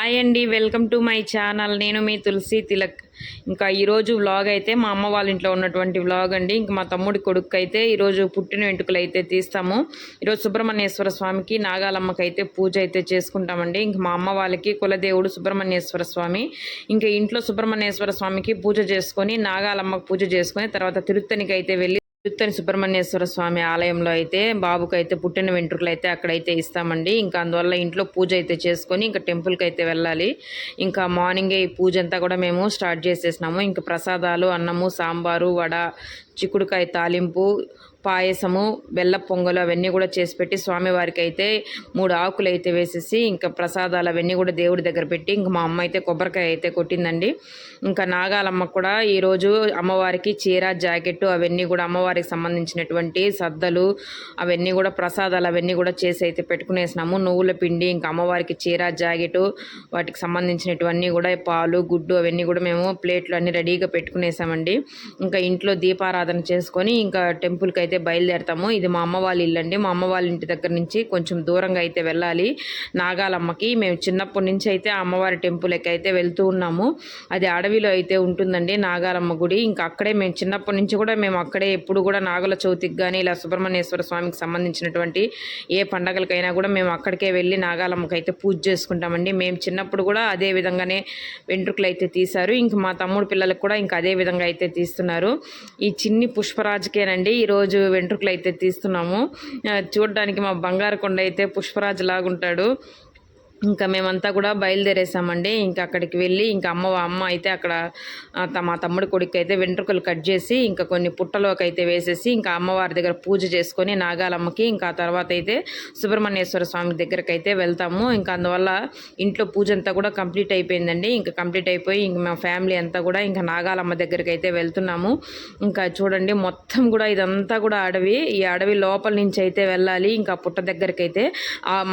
Hi అండి welcome to my channel. నేను మీ తులసి తిలక్. ఇంకా ఈరోజు వ్లాగ్ అయితే మా అమ్మ వాళ్ళ ఇంట్లో ఉన్నటువంటి వ్లాగ్ అండి. ఇంకా మా తమ్ముడి కొడుకు అయితే ఈరోజు పుట్టిన వెంట్రుకలు అయితే తీస్తాము. ఈరోజు సుబ్రహ్మణ్యేశ్వర స్వామికి నాగాలమ్మకి అయితే పూజ అయితే చేసుకుంటామండి. ఇంక మా అమ్మ వాళ్ళకి కులదేవుడు సుబ్రహ్మణ్యేశ్వర స్వామి. ఇంకా ఇంట్లో సుబ్రహ్మణ్యేశ్వర స్వామికి పూజ చేసుకొని నాగాలమ్మకి పూజ చేసుకొని తర్వాత తిరుత్తనికి అయితే వెళ్ళి తిరుత్తని సుబ్రహ్మణ్యేశ్వర స్వామి ఆలయంలో అయితే బాబుకి అయితే పుట్టిన వెంట్రుకలు అయితే అక్కడైతే ఇస్తామండి. ఇంకా అందువల్ల ఇంట్లో పూజ అయితే చేసుకొని ఇంకా టెంపుల్కి అయితే వెళ్ళాలి. ఇంకా మార్నింగే ఈ పూజ అంతా కూడా మేము స్టార్ట్ చేసేసినాము. ఇంకా ప్రసాదాలు అన్నము సాంబారు వడ చిక్కుడుకాయ తాలింపు పాయసము బెల్ల పొంగలు అవన్నీ కూడా చేసి పెట్టి స్వామివారికి అయితే మూడు ఆకులు అయితే వేసేసి ఇంకా ప్రసాదాలు అవన్నీ కూడా దేవుడి దగ్గర పెట్టి ఇంకా మా అమ్మ అయితే కొబ్బరికాయ అయితే కొట్టిందండి. ఇంకా నాగాలమ్మ కూడా ఈరోజు అమ్మవారికి చీర జాకెట్ అవన్నీ కూడా అమ్మవారికి సంబంధించినటువంటి సద్దలు అవన్నీ కూడా ప్రసాదాలు అవన్నీ కూడా చేసి అయితే పెట్టుకునేసినాము. నువ్వుల పిండి ఇంకా అమ్మవారికి చీర జాకెట్ వాటికి సంబంధించినటువన్నీ కూడా పాలు గుడ్డు అవన్నీ కూడా మేము ప్లేట్లు అన్నీ రెడీగా పెట్టుకునేసామండి. ఇంకా ఇంట్లో దీపారాధన చేసుకొని ఇంకా టెంపుల్కి అయితే బయలుదేరతాము. ఇది మా అమ్మ వాళ్ళ ఇల్లు అండి. మా అమ్మ వాళ్ళ ఇంటి దగ్గర నుంచి కొంచెం దూరంగా అయితే వెళ్ళాలి. నాగాలమ్మకి మేము చిన్నప్పటి నుంచి అయితే అమ్మవారి టెంపుల్కి అయితే వెళ్తూ ఉన్నాము. అది అడవిలో అయితే ఉంటుందండి నాగాలమ్మ గుడి. ఇంకా అక్కడే మేము చిన్నప్పటి నుంచి కూడా మేము అక్కడే ఎప్పుడు కూడా నాగుల చవితికి కానీ ఇలా సుబ్రహ్మణ్యేశ్వర స్వామికి సంబంధించినటువంటి ఏ పండగలకైనా కూడా మేము అక్కడికే వెళ్ళి నాగాలమ్మకి అయితే పూజ చేసుకుంటామండి. మేము చిన్నప్పుడు కూడా అదే విధంగానే వెంట్రుకలు అయితే తీశారు. ఇంక మా తమ్ముడు పిల్లలకు కూడా ఇంకా అదే విధంగా అయితే తీస్తున్నారు. ఈ చిన్న పుష్పరాజుకేనండి ఈరోజు వెంట్రుకలు అయితే తీస్తున్నాము. చూడడానికి మా బంగారు కొండ అయితే పుష్పరాజు లాగుంటాడు ఇంకా మేమంతా కూడా బయలుదేరేసామండి. ఇంకా అక్కడికి వెళ్ళి ఇంకా అమ్మ అమ్మ అయితే అక్కడ మా తమ్ముడి కొడుకు అయితే వెంట్రుకలు కట్ చేసి ఇంకా కొన్ని పుట్టలోకి అయితే వేసేసి ఇంకా అమ్మవారి దగ్గర పూజ చేసుకొని నాగాలమ్మకి ఇంకా తర్వాత అయితే సుబ్రహ్మణ్యేశ్వర స్వామి దగ్గరకు అయితే వెళ్తాము. ఇంకా అందువల్ల ఇంట్లో పూజ అంతా కూడా కంప్లీట్ అయిపోయిందండి. ఇంకా కంప్లీట్ అయిపోయి ఇంక మా ఫ్యామిలీ అంతా కూడా ఇంకా నాగాలమ్మ దగ్గరికి అయితే వెళ్తున్నాము. ఇంకా చూడండి మొత్తం కూడా ఇదంతా కూడా అడవి. ఈ అడవి లోపల నుంచి అయితే వెళ్ళాలి. ఇంకా పుట్ట దగ్గరికి అయితే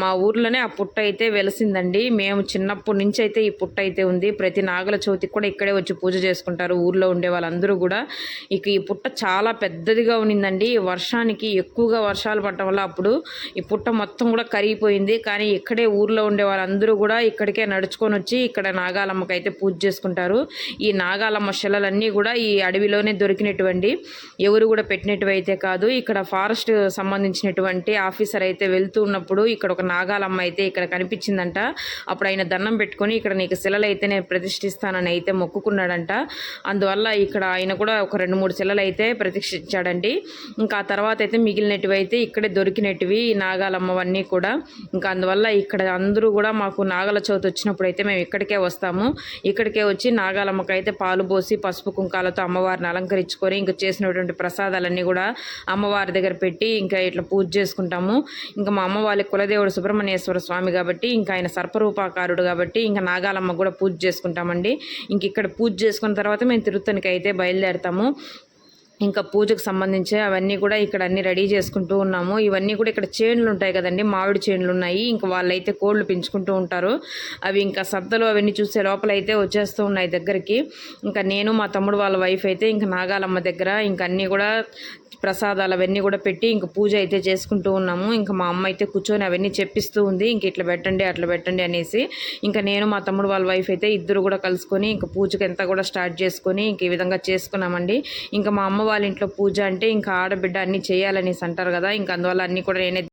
మా ఊర్లోనే ఆ పుట్ట అయితే వెల తెలిసిందండి మేము చిన్నప్పటి నుంచి అయితే ఈ పుట్ట అయితే ఉంది. ప్రతి నాగల చవితికి కూడా ఇక్కడే వచ్చి పూజ చేసుకుంటారు. ఊర్లో ఉండే వాళ్ళందరూ కూడా. ఇక ఈ పుట్ట చాలా పెద్దదిగా ఉన్నిందండి. వర్షానికి ఎక్కువగా వర్షాలు పడటం వల్ల అప్పుడు ఈ పుట్ట మొత్తం కూడా కరిగిపోయింది. కానీ ఇక్కడే ఊర్లో ఉండే వాళ్ళందరూ కూడా ఇక్కడికే నడుచుకొని వచ్చి ఇక్కడ నాగాలమ్మకి అయితే పూజ చేసుకుంటారు. ఈ నాగాలమ్మ శిలలన్నీ కూడా ఈ అడవిలోనే దొరికినటువంటి ఎవరు కూడా పెట్టినట్టు అయితే కాదు. ఇక్కడ ఫారెస్ట్ సంబంధించినటువంటి ఆఫీసర్ అయితే వెళ్తూ ఉన్నప్పుడు ఇక్కడ ఒక నాగాలమ్మ అయితే ఇక్కడ కనిపించింది వచ్చిందంట అప్పుడు ఆయన దండం పెట్టుకొని ఇక్కడ నీకు శిలలు అయితే నేను ప్రతిష్ఠిస్తానని అయితే మొక్కుకున్నాడంట. అందువల్ల ఇక్కడ ఆయన కూడా ఒక రెండు మూడు శిలలు అయితే ప్రతిష్ఠించాడండి. ఇంకా ఆ తర్వాత అయితే మిగిలినటివి అయితే ఇక్కడే దొరికినటివి నాగాలమ్మవన్నీ కూడా. ఇంకా అందువల్ల ఇక్కడ అందరూ కూడా మాకు నాగల చవితి వచ్చినప్పుడు అయితే మేము ఇక్కడికే వస్తాము. ఇక్కడికే వచ్చి నాగాలమ్మకి అయితే పాలు పోసి పసుపు కుంకాలతో అమ్మవారిని అలంకరించుకొని ఇంకా చేసినటువంటి ప్రసాదాలన్నీ కూడా అమ్మవారి దగ్గర పెట్టి ఇంకా ఇట్లా పూజ చేసుకుంటాము. ఇంకా మా అమ్మ వాళ్ళ కులదేవుడు సుబ్రహ్మణ్యేశ్వర స్వామి కాబట్టి ఇంకా ఆయన సర్పరూపాకారుడు కాబట్టి ఇంకా నాగాలమ్మ కూడా పూజ చేసుకుంటామండి. ఇంక ఇక్కడ పూజ చేసుకున్న తర్వాత మేము తిరుత్తనికి అయితే బయలుదేరుతాము. ఇంకా పూజకు సంబంధించి అవన్నీ కూడా ఇక్కడ అన్ని రెడీ చేసుకుంటూ ఉన్నాము. ఇవన్నీ కూడా ఇక్కడ చేనులు ఉంటాయి కదండి మామిడి చేనులు ఉన్నాయి. ఇంకా వాళ్ళైతే కోళ్ళు పెంచుకుంటూ ఉంటారు. అవి ఇంకా సద్దలు అవన్నీ చూసే లోపల అయితే వచ్చేస్తూ ఉన్నాయి దగ్గరికి. ఇంకా నేను మా తమ్ముడు వాళ్ళ వైఫ్ అయితే ఇంకా నాగాలమ్మ దగ్గర ఇంకా అన్నీ కూడా ప్రసాదాలు అవన్నీ కూడా పెట్టి ఇంక పూజ అయితే చేసుకుంటూ ఉన్నాము. ఇంకా మా అమ్మ అయితే కూర్చొని అవన్నీ చెప్పిస్తూ ఉంది. ఇంక ఇట్లా పెట్టండి అట్లా పెట్టండి అనేసి. ఇంకా నేను మా తమ్ముడు వాళ్ళ వైఫ్ అయితే ఇద్దరు కూడా కలుసుకొని ఇంకా పూజకి ఎంత కూడా స్టార్ట్ చేసుకొని ఇంక ఈ విధంగా చేసుకున్నామండి. ఇంకా మా అమ్మ వాళ్ళ ఇంట్లో పూజ అంటే ఇంకా ఆడబిడ్డ అన్నీ చేయాలనేసి అంటారు కదా ఇంకా అందువల్ల అన్నీ కూడా నేనే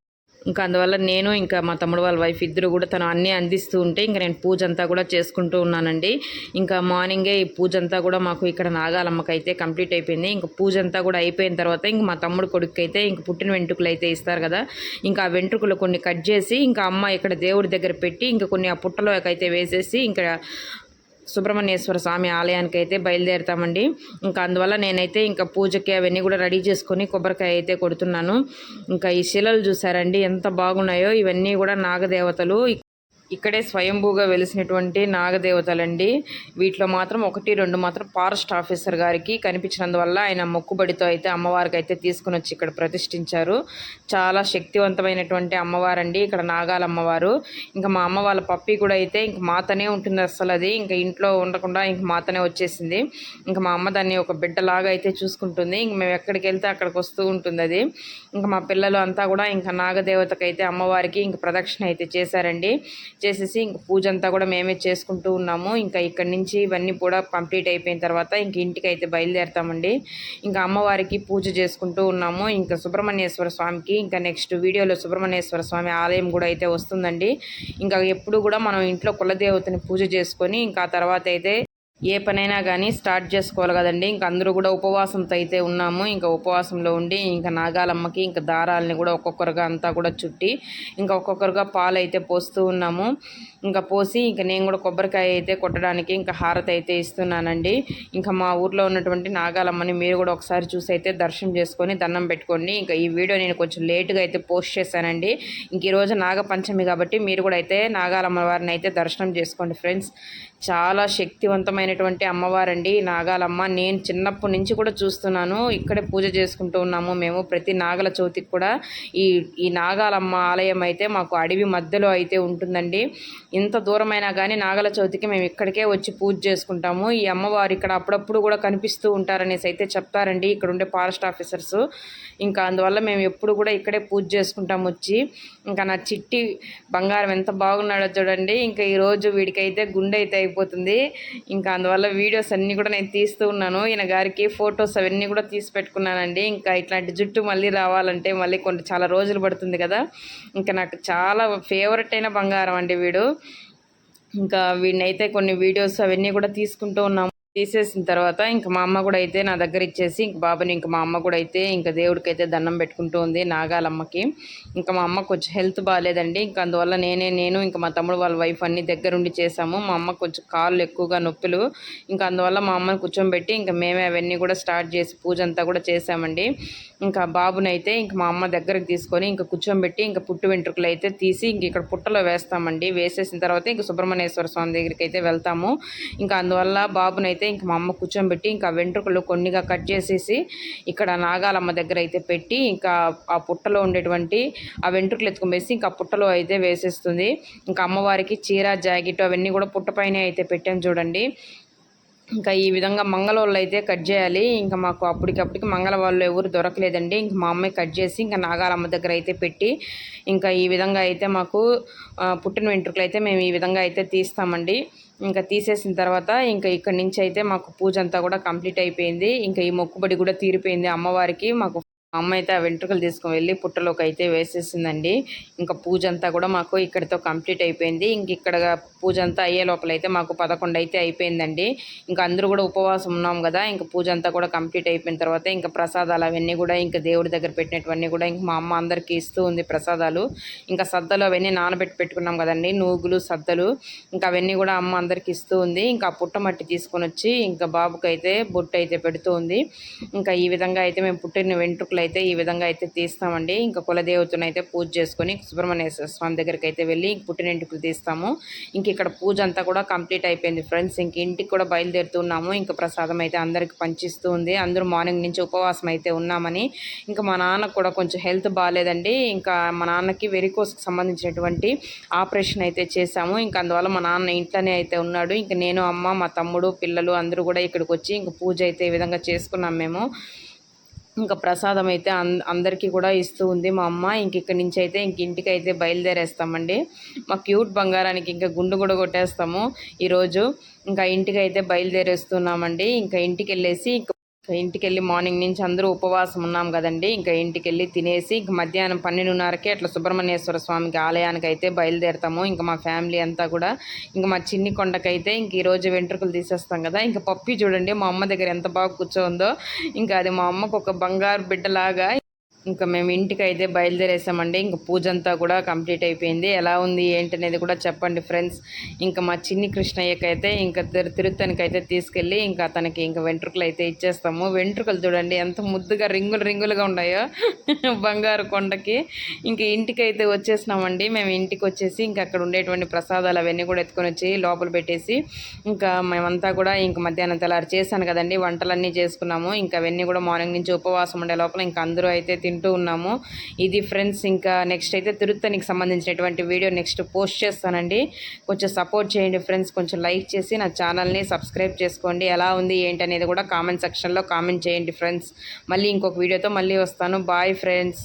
ఇంకా అందువల్ల నేను ఇంకా మా తమ్ముడు వాళ్ళ వైఫ్ ఇద్దరు కూడా తను అన్నీ అందిస్తూ ఉంటే ఇంకా నేను పూజ అంతా కూడా చేసుకుంటూ ఉన్నానండి. ఇంకా మార్నింగే ఈ పూజ అంతా కూడా మాకు ఇక్కడ నాగాలమ్మకి అయితే కంప్లీట్ అయిపోయింది. ఇంకా పూజ అంతా కూడా అయిపోయిన తర్వాత ఇంక మా తమ్ముడు కొడుకు అయితే ఇంక పుట్టిన వెంట్రుకలు అయితే ఇస్తారు కదా ఇంకా ఆ వెంట్రుకలు కొన్ని కట్ చేసి ఇంకా అమ్మ ఇక్కడ దేవుడి దగ్గర పెట్టి ఇంకా కొన్ని ఆ పుట్టలోకైతే వేసేసి ఇంకా సుబ్రహ్మణ్యేశ్వర స్వామి ఆలయానికి అయితే బయలుదేరుతామండి. ఇంకా అందువల్ల నేనైతే ఇంకా పూజకి అవన్నీ కూడా రెడీ చేసుకొని కొబ్బరికాయ అయితే కొడుతున్నాను. ఇంకా ఈ శిలలు చూసారండి ఎంత బాగున్నాయో. ఇవన్నీ కూడా నాగదేవతలు ఇక్కడే స్వయంభూగా వెలిసినటువంటి నాగదేవతలండి. వీటిలో మాత్రం ఒకటి రెండు మాత్రం ఫారెస్ట్ ఆఫీసర్ గారికి కనిపించినందువల్ల ఆయన మొక్కుబడితో అయితే అమ్మవారికి అయితే తీసుకుని వచ్చి ఇక్కడ ప్రతిష్ఠించారు. చాలా శక్తివంతమైనటువంటి అమ్మవారండి ఇక్కడ నాగాల అమ్మవారు. ఇంకా మా అమ్మ వాళ్ళ పప్పి కూడా అయితే ఇంక మాతనే ఉంటుంది అసలు అది. ఇంకా ఇంట్లో ఉండకుండా ఇంక మాతనే వచ్చేసింది. ఇంకా మా అమ్మ దాన్ని ఒక బిడ్డలాగా అయితే చూసుకుంటుంది. ఇంక మేము ఎక్కడికి వెళ్తే అక్కడికి వస్తూ ఉంటుంది అది. ఇంకా మా పిల్లలు అంతా కూడా ఇంకా నాగదేవతకైతే అమ్మవారికి ఇంక ప్రదక్షిణ అయితే చేశారండి. చేసేసి ఇంక పూజ అంతా కూడా మేమే చేసుకుంటూ ఉన్నాము. ఇంకా ఇక్కడి నుంచి ఇవన్నీ కూడా కంప్లీట్ అయిపోయిన తర్వాత ఇంక ఇంటికి అయితే బయలుదేరుతామండి. ఇంకా అమ్మవారికి పూజ చేసుకుంటూ ఉన్నాము. ఇంకా సుబ్రహ్మణ్యేశ్వర స్వామికి ఇంకా నెక్స్ట్ వీడియోలో సుబ్రహ్మణ్యేశ్వర స్వామి ఆలయం కూడా అయితే వస్తుందండి. ఇంకా ఎప్పుడు కూడా మనం ఇంట్లో కులదేవతని పూజ చేసుకొని ఇంకా తర్వాత అయితే ఏ పనైనా కానీ స్టార్ట్ చేసుకోవాలి కదండి. ఇంక అందరూ కూడా ఉపవాసంతో అయితే ఉన్నాము. ఇంకా ఉపవాసంలో ఉండి ఇంకా నాగాలమ్మకి ఇంకా దారాలని కూడా ఒక్కొక్కరుగా అంతా కూడా చుట్టి ఇంకా ఒక్కొక్కరుగా పాలు అయితే పోస్తూ ఉన్నాము. ఇంకా పోసి ఇంకా నేను కూడా కొబ్బరికాయ అయితే కొట్టడానికి ఇంకా హారతి అయితే ఇస్తున్నానండి. ఇంకా మా ఊర్లో ఉన్నటువంటి నాగాలమ్మని మీరు కూడా ఒకసారి చూసి అయితే దర్శనం చేసుకొని దండం పెట్టుకోండి. ఇంకా ఈ వీడియో నేను కొంచెం లేటుగా అయితే పోస్ట్ చేశానండి. ఇంక ఈరోజు నాగపంచమి కాబట్టి మీరు కూడా అయితే నాగాలమ్మ వారిని అయితే దర్శనం చేసుకోండి. ఫ్రెండ్స్ చాలా శక్తివంతమైన శక్తివంతమైనటువంటి అమ్మవారండి నాగాలమ్మ. నేను చిన్నప్పటి నుంచి కూడా చూస్తున్నాను. ఇక్కడే పూజ చేసుకుంటూ ఉన్నాము మేము ప్రతి నాగల చవితికి కూడా. ఈ ఈ నాగాలమ్మ ఆలయం అయితే మాకు అడవి మధ్యలో అయితే ఉంటుందండి. ఇంత దూరమైనా కానీ నాగల చవితికి మేము ఇక్కడికే వచ్చి పూజ చేసుకుంటాము. ఈ అమ్మవారు ఇక్కడ అప్పుడప్పుడు కూడా కనిపిస్తూ ఉంటారనేసి అయితే చెప్తారండి. ఇక్కడ ఉండే ఫారెస్ట్ ఆఫీసర్స్. ఇంకా అందువల్ల మేము ఎప్పుడు కూడా ఇక్కడే పూజ చేసుకుంటాము వచ్చి. ఇంకా నా చిట్టి బంగారం ఎంత బాగున్నాడో చూడండి. ఇంకా ఈరోజు వీడికైతే గుండె అయితే అయిపోతుంది. ఇంకా అందువల్ల వీడియోస్ అన్నీ కూడా నేను తీస్తూ ఉన్నాను. ఈయన గారికి ఫొటోస్ అవన్నీ కూడా తీసి పెట్టుకున్నానండి. ఇంకా ఇట్లాంటి జుట్టు మళ్ళీ రావాలంటే మళ్ళీ కొన్ని చాలా రోజులు పడుతుంది కదా. ఇంకా నాకు చాలా ఫేవరెట్ అయిన బంగారం అండి వీడు. ఇంకా వీడినైతే కొన్ని వీడియోస్ అవన్నీ కూడా తీసుకుంటూ ఉన్నాము. తీసేసిన తర్వాత ఇంకా మా అమ్మ కూడా అయితే నా దగ్గర ఇచ్చేసి ఇంక బాబుని ఇంకా మా అమ్మ కూడా అయితే ఇంకా దేవుడికైతే దండం పెట్టుకుంటూ ఉంది నాగాలమ్మకి. ఇంకా మా అమ్మ కొంచెం హెల్త్ బాగాలేదండి. ఇంకా అందువల్ల నేనే నేను ఇంకా మా తమ్ముడు వాళ్ళ వైఫ్ అన్ని దగ్గరుండి చేసాము మా అమ్మ కొంచెం కాళ్ళు ఎక్కువగా నొప్పులు. ఇంకా అందువల్ల మా అమ్మని కూర్చోబెట్టి ఇంకా మేమే అవన్నీ కూడా స్టార్ట్ చేసి పూజ అంతా కూడా చేసామండి ఇంకా బాబునైతే ఇంక మా అమ్మ దగ్గరకు తీసుకొని ఇంకా కూర్చోబెట్టి ఇంకా పుట్టు వెంట్రుకలు అయితే తీసి ఇంక ఇక్కడ పుట్టలో వేస్తామండి. వేసేసిన తర్వాత ఇంకా సుబ్రహ్మణ్యేశ్వర స్వామి దగ్గరికి అయితే వెళ్తాము. ఇంకా అందువల్ల బాబునైతే అయితే ఇంక మా అమ్మ కూర్చోబెట్టి ఇంకా వెంట్రుకలు కొన్నిగా కట్ చేసేసి ఇక్కడ నాగాలమ్మ దగ్గర అయితే పెట్టి ఇంకా ఆ పుట్టలో ఉండేటువంటి ఆ వెంట్రుకలు ఎత్తుకుమేసి ఇంకా పుట్టలో అయితే వేసేస్తుంది. ఇంకా అమ్మవారికి చీర జాకెట్ అవన్నీ కూడా పుట్టపైనే అయితే పెట్టాం చూడండి. ఇంకా ఈ విధంగా మంగళవాళ్ళు అయితే కట్ చేయాలి. ఇంకా మాకు అప్పటికప్పటికి మంగళవాళ్ళు ఎవరు దొరకలేదండి. ఇంకా మా అమ్మాయి కట్ చేసి ఇంకా నాగాలమ్మ దగ్గర అయితే పెట్టి ఇంకా ఈ విధంగా అయితే మాకు పుట్టిన వెంట్రుకలు అయితే మేము ఈ విధంగా అయితే తీస్తామండి. ఇంకా తీసేసిన తర్వాత ఇంకా ఇక్కడి నుంచి అయితే మాకు పూజ అంతా కూడా కంప్లీట్ అయిపోయింది. ఇంకా ఈ మొక్కుబడి కూడా తీరిపోయింది అమ్మవారికి. మాకు అమ్మ అయితే ఆ వెంట్రుకలు తీసుకుని వెళ్ళి పుట్టలోకి అయితే వేసేసిందండి. ఇంకా పూజ అంతా కూడా మాకు ఇక్కడితో కంప్లీట్ అయిపోయింది. ఇంక ఇక్కడ పూజ అంతా అయ్యే లోపల అయితే మాకు పదకొండు అయితే అయిపోయిందండి. ఇంకా అందరూ కూడా ఉపవాసం ఉన్నాం కదా ఇంకా పూజ అంతా కూడా కంప్లీట్ అయిపోయిన తర్వాత ఇంకా ప్రసాదాలు అవన్నీ కూడా ఇంకా దేవుడి దగ్గర పెట్టినటువన్నీ కూడా ఇంక మా అమ్మ అందరికీ ఇస్తూ ఉంది ప్రసాదాలు. ఇంకా సద్దలు అవన్నీ నానబెట్టి పెట్టుకున్నాం కదండి నూగులు సద్దలు ఇంకా అవన్నీ కూడా అమ్మ అందరికీ ఇస్తూ ఉంది. ఇంకా పుట్టమట్టి తీసుకొని వచ్చి ఇంకా బాబుకి అయితే బొట్టు అయితే పెడుతూ ఉంది. ఇంకా ఈ విధంగా అయితే మేము పుట్టిన వెంట్రుకలు అయితే ఈ విధంగా అయితే తీస్తామండి. ఇంకా కులదేవతను అయితే పూజ చేసుకొని సుబ్రహ్మణ్యేశ్వర స్వామి దగ్గరికి అయితే వెళ్ళి పుట్టినింటికి తీస్తాము. ఇంక ఇక్కడ పూజ అంతా కూడా కంప్లీట్ అయిపోయింది ఫ్రెండ్స్. ఇంక ఇంటికి కూడా బయలుదేరుతున్నాము ఇంకా ప్రసాదం అయితే అందరికి పంచిస్తూ ఉంది. అందరూ మార్నింగ్ నుంచి ఉపవాసం అయితే ఉన్నామని. ఇంకా మా నాన్నకు కూడా కొంచెం హెల్త్ బాగాలేదండి. ఇంకా మా నాన్నకి వెరికోస్కి సంబంధించినటువంటి ఆపరేషన్ అయితే చేశాము. ఇంకా అందువల్ల మా నాన్న ఇంట్లోనే అయితే ఉన్నాడు. ఇంకా నేను అమ్మ మా తమ్ముడు పిల్లలు అందరూ కూడా ఇక్కడికి వచ్చి ఇంకా పూజ అయితే ఈ విధంగా చేసుకున్నాం మేము. ఇంకా ప్రసాదం అయితే అందరికీ కూడా ఇస్తూ ఉంది మా అమ్మ. ఇంక ఇక్కడి నుంచి అయితే ఇంక ఇంటికి అయితే బయలుదేరేస్తామండి. మా క్యూట్ బంగారానికి ఇంకా గుండు కూడా కొట్టేస్తాము ఈరోజు. ఇంకా ఇంటికి అయితే బయలుదేరేస్తున్నామండి. ఇంకా ఇంటికి వెళ్ళేసి ఇంటికి వెళ్ళి మార్నింగ్ నుంచి అందరూ ఉపవాసం ఉన్నాం కదండి. ఇంకా ఇంటికి వెళ్ళి తినేసి ఇంక మధ్యాహ్నం పన్నెండున్నరకే అట్లా సుబ్రహ్మణ్యేశ్వర స్వామికి ఆలయానికి అయితే బయలుదేరుతాము. ఇంకా మా ఫ్యామిలీ అంతా కూడా ఇంకా మా చిన్ని కొండకైతే ఇంక ఈరోజు వెంట్రుకలు తీసేస్తాం కదా. ఇంకా పప్పి చూడండి మా అమ్మ దగ్గర ఎంత బాగా కూర్చోందో ఇంకా అది మా అమ్మకు ఒక బంగారు బిడ్డలాగా ఇంకా మేము ఇంటికి అయితే బయలుదేరేసామండి. ఇంకా పూజ అంతా కూడా కంప్లీట్ అయిపోయింది. ఎలా ఉంది ఏంటి అనేది కూడా చెప్పండి ఫ్రెండ్స్. ఇంకా మా చిన్ని కృష్ణయ్యకి అయితే ఇంకా తిరుత్తనికి అయితే తీసుకెళ్ళి ఇంకా అతనికి ఇంకా వెంట్రుకలు అయితే ఇచ్చేస్తాము. వెంట్రుకలు చూడండి ఎంత ముద్దుగా రింగులు రింగులుగా ఉన్నాయో బంగారు కొండకి. ఇంకా ఇంటికి అయితే వచ్చేసినామండి. మేము ఇంటికి వచ్చేసి ఇంకా అక్కడ ఉండేటువంటి ప్రసాదాలు అవన్నీ కూడా ఎత్తుకొని వచ్చి లోపల పెట్టేసి ఇంకా మేమంతా కూడా ఇంకా మధ్యాహ్నం తెల్లారు చేశాను కదండి. వంటలన్నీ చేసుకున్నాము. ఇంకా అవన్నీ కూడా మార్నింగ్ నుంచి ఉపవాసం ఉండే లోపల ఇంకా అందరూ అయితే తింటూ ఉన్నాము. ఇది ఫ్రెండ్స్ ఇంకా నెక్స్ట్ అయితే తిరుత్తనికి సంబంధించినటువంటి వీడియో నెక్స్ట్ పోస్ట్ చేస్తానండి. కొంచెం సపోర్ట్ చేయండి ఫ్రెండ్స్. కొంచెం లైక్ చేసి నా ఛానల్ని సబ్స్క్రైబ్ చేసుకోండి. ఎలా ఉంది ఏంటి అనేది కూడా కామెంట్ సెక్షన్లో కామెంట్ చేయండి ఫ్రెండ్స్. మళ్ళీ ఇంకొక వీడియోతో మళ్ళీ వస్తాను. Bye friends.